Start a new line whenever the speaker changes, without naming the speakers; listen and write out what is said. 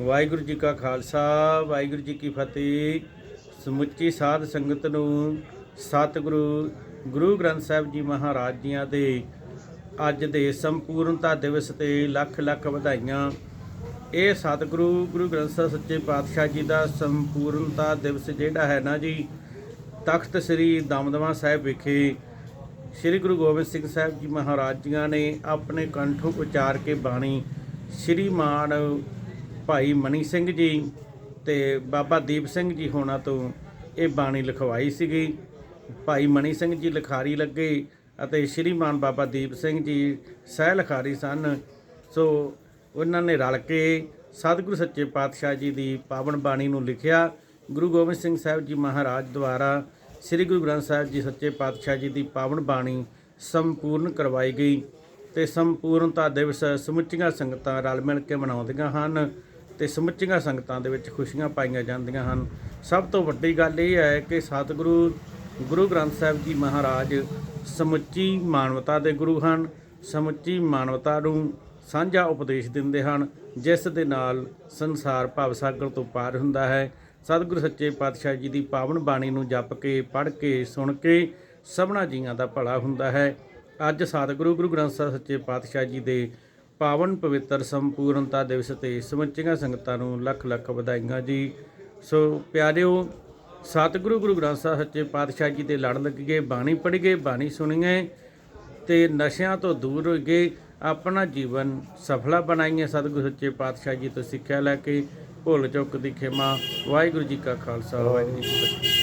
ਵਾਹਿਗੁਰੂ ਜੀ ਕਾ ਖਾਲਸਾ, ਵਾਹਿਗੁਰੂ ਜੀ ਕੀ ਫਤਿਹ। ਸਮੁੱਚੀ ਸਾਧ ਸੰਗਤ ਨੂੰ ਸਤਿਗੁਰੂ, ਗੁਰੂ ਗ੍ਰੰਥ ਸਾਹਿਬ ਜੀ ਮਹਾਰਾਜ ਜੀਆਂ ਦੇ ਅੱਜ ਦੇ ਸੰਪੂਰਨਤਾ ਦਿਵਸ ਤੇ ਲੱਖ ਲੱਖ ਵਧਾਈਆਂ। ਇਹ ਸਤਿਗੁਰੂ, ਗੁਰੂ ਗ੍ਰੰਥ ਸਾਹਿਬ ਸੱਚੇ ਪਾਤਸ਼ਾਹ ਜੀ ਦਾ ਸੰਪੂਰਨਤਾ ਦਿਵਸ ਜਿਹੜਾ ਹੈ ਨਾ ਜੀ, ਤਖਤ ਸ੍ਰੀ ਦਮਦਮਾ ਸਾਹਿਬ ਵਿਖੇ ਸ੍ਰੀ ਗੁਰੂ ਗੋਬਿੰਦ ਸਿੰਘ ਸਾਹਿਬ ਜੀ ਮਹਾਰਾਜ ਜੀਆਂ ਨੇ ਆਪਣੇ ਕੰਠੋਂ ਉਚਾਰ ਕੇ ਬਾਣੀ ਸ੍ਰੀ ਮਾਨ ਭਾਈ ਮਨੀ ਸਿੰਘ ਜੀ ਤੇ ਬਾਬਾ ਦੀਪ ਸਿੰਘ ਜੀ ਹੋਣਾ ਤੋਂ ਇਹ ਬਾਣੀ ਲਿਖਵਾਈ ਸੀਗੀ। ਭਾਈ ਮਨੀ ਸਿੰਘ ਜੀ ਲਿਖਾਰੀ ਲੱਗੇ ਅਤੇ ਸ਼੍ਰੀਮਾਨ ਬਾਬਾ ਦੀਪ ਸਿੰਘ ਜੀ ਸਹਿ ਲਿਖਾਰੀ ਸਨ। ਸੋ ਉਹਨਾਂ ਨੇ ਰਲ ਕੇ ਸਤਿਗੁਰੂ ਸੱਚੇ ਪਾਤਸ਼ਾਹ ਜੀ ਦੀ ਪਾਵਨ ਬਾਣੀ ਨੂੰ ਲਿਖਿਆ। ਗੁਰੂ ਗੋਬਿੰਦ ਸਿੰਘ ਸਾਹਿਬ ਜੀ ਮਹਾਰਾਜ ਦੁਆਰਾ ਸ੍ਰੀ ਗੁਰੂ ਗ੍ਰੰਥ ਸਾਹਿਬ ਜੀ ਸੱਚੇ ਪਾਤਸ਼ਾਹ ਜੀ ਦੀ ਪਾਵਨ ਬਾਣੀ ਸੰਪੂਰਨ ਕਰਵਾਈ ਗਈ ਤੇ ਸੰਪੂਰਨਤਾ ਦਿਵਸ ਸਮੁੱਚੀਆਂ ਸੰਗਤਾਂ ਰਲ ਮਿਲ ਕੇ ਮਨਾਉਂਦੀਆਂ ਹਨ। ਤੇ ਸਮੁੱਚੀਆਂ ਸੰਗਤਾਂ ਦੇ ਵਿੱਚ ਖੁਸ਼ੀਆਂ ਪਾਈਆਂ ਜਾਂਦੀਆਂ ਹਨ। ਸਭ ਤੋਂ ਵੱਡੀ ਗੱਲ ਇਹ ਹੈ ਕਿ ਸਤਿਗੁਰੂ, ਗੁਰੂ ਗ੍ਰੰਥ ਸਾਹਿਬ ਜੀ ਮਹਾਰਾਜ ਸਮੁੱਚੀ ਮਾਨਵਤਾ ਦੇ ਗੁਰੂ ਹਨ। ਸਮੁੱਚੀ ਮਾਨਵਤਾ ਨੂੰ ਸਾਂਝਾ ਉਪਦੇਸ਼ ਦਿੰਦੇ ਹਨ, ਜਿਸ ਦੇ ਨਾਲ ਸੰਸਾਰ ਭਵ ਸਾਗਰ ਤੋਂ ਪਾਰ ਹੁੰਦਾ ਹੈ। ਸਤਿਗੁਰੂ ਸੱਚੇ ਪਾਤਸ਼ਾਹ ਜੀ ਦੀ ਪਾਵਨ ਬਾਣੀ ਨੂੰ ਜਪ ਕੇ, ਪੜ੍ਹ ਕੇ, ਸੁਣ ਕੇ ਸਭਨਾ ਜੀਆਂ ਦਾ ਭਲਾ ਹੁੰਦਾ ਹੈ। ਅੱਜ ਸਤਿਗੁਰੂ, ਗੁਰੂ ਗ੍ਰੰਥ ਸਾਹਿਬ ਸੱਚੇ ਪਾਤਸ਼ਾਹ ਜੀ ਦੇ ਪਾਵਨ ਪਵਿੱਤਰ ਸੰਪੂਰਨਤਾ ਦਿਵਸ ਤੇ ਸਮੁੱਚੀਆਂ ਸੰਗਤਾਂ ਨੂੰ ਲੱਖ ਲੱਖ ਵਧਾਈਆਂ ਜੀ। ਸੋ ਪਿਆਰਿਓ, ਸਤਿਗੁਰੂ ਗੁਰੂ ਗ੍ਰੰਥ ਸਾਹਿਬ ਸੱਚੇ ਪਾਤਸ਼ਾਹ ਜੀ ਦੇ ਲੜ ਲੱਗੀਏ ਬਾਣੀ ਪੜ੍ਹੀਏ ਬਾਣੀ ਸੁਣੀਏ ਤੇ ਨਸ਼ਿਆਂ ਤੋਂ ਦੂਰ ਹੋਈਏ ਆਪਣਾ ਜੀਵਨ ਸਫਲਾ ਬਣਾਈਏ ਸਤਿਗੁਰੂ ਸੱਚੇ ਪਾਤਸ਼ਾਹ ਜੀ ਤੋਂ ਸਿੱਖਿਆ ਲੈ ਕੇ। ਭੁੱਲ ਚੁੱਕ ਦੀ ਖਿਮਾ। ਵਾਹਿਗੁਰੂ ਜੀ ਕਾ ਖਾਲਸਾ, ਵਾਹਿਗੁਰੂ ਜੀ ਕੀ ਫਤਿਹ।